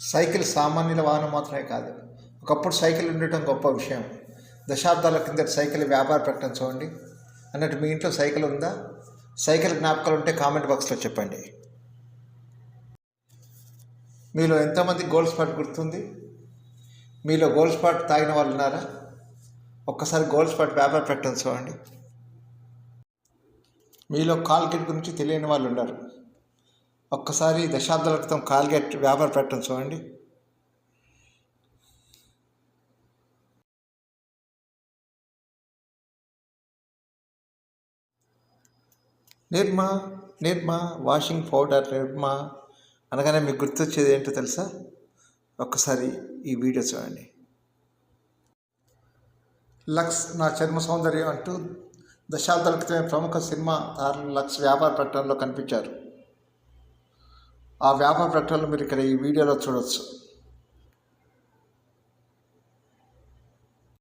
Cycle సామాన్యుల వాహనం మాత్రమే కాదు ఒకప్పుడు సైకిల్ ఉండటం గొప్ప విషయం. దశాబ్దాల కిందటి సైకిల్ వ్యాపార ప్రకటన చూడండి. అన్నట్టు మీ ఇంట్లో సైకిల్ ఉందా? సైకిల్ జ్ఞాపకాలు ఉంటే కామెంట్ బాక్స్లో చెప్పండి. మీలో ఎంతమంది గోల్డ్ స్పాట్ గుర్తుంది? మీలో గోల్డ్ స్పాట్ తాగిన వాళ్ళు ఉన్నారా? ఒక్కసారి గోల్డ్ స్పాట్ వ్యాపార ప్రకటన చూడండి. మీలో కాల్గేట్ గురించి తెలియని వాళ్ళు ఉన్నారు. ఒక్కసారి దశాబ్దాల క్రితం కాల్గేట్ వ్యాపార ప్రకటన చూడండి. నిర్మా నిర్మా వాషింగ్ పౌడర్ నిర్మా అనగానే మీకు గుర్తొచ్చేది ఏంటో తెలుసా? ఒక్కసారి ఈ వీడియో చూడండి. లక్స్ నా చర్మ సౌందర్యం అంటూ దశాబ్దాల క్రితమే ప్రముఖ సినిమా తారలు లక్స్ వ్యాపార ప్రకటనలో కనిపించారు. ఆ వ్యాపార ప్రకటనలు మీరు ఇక్కడ ఈ వీడియోలో చూడవచ్చు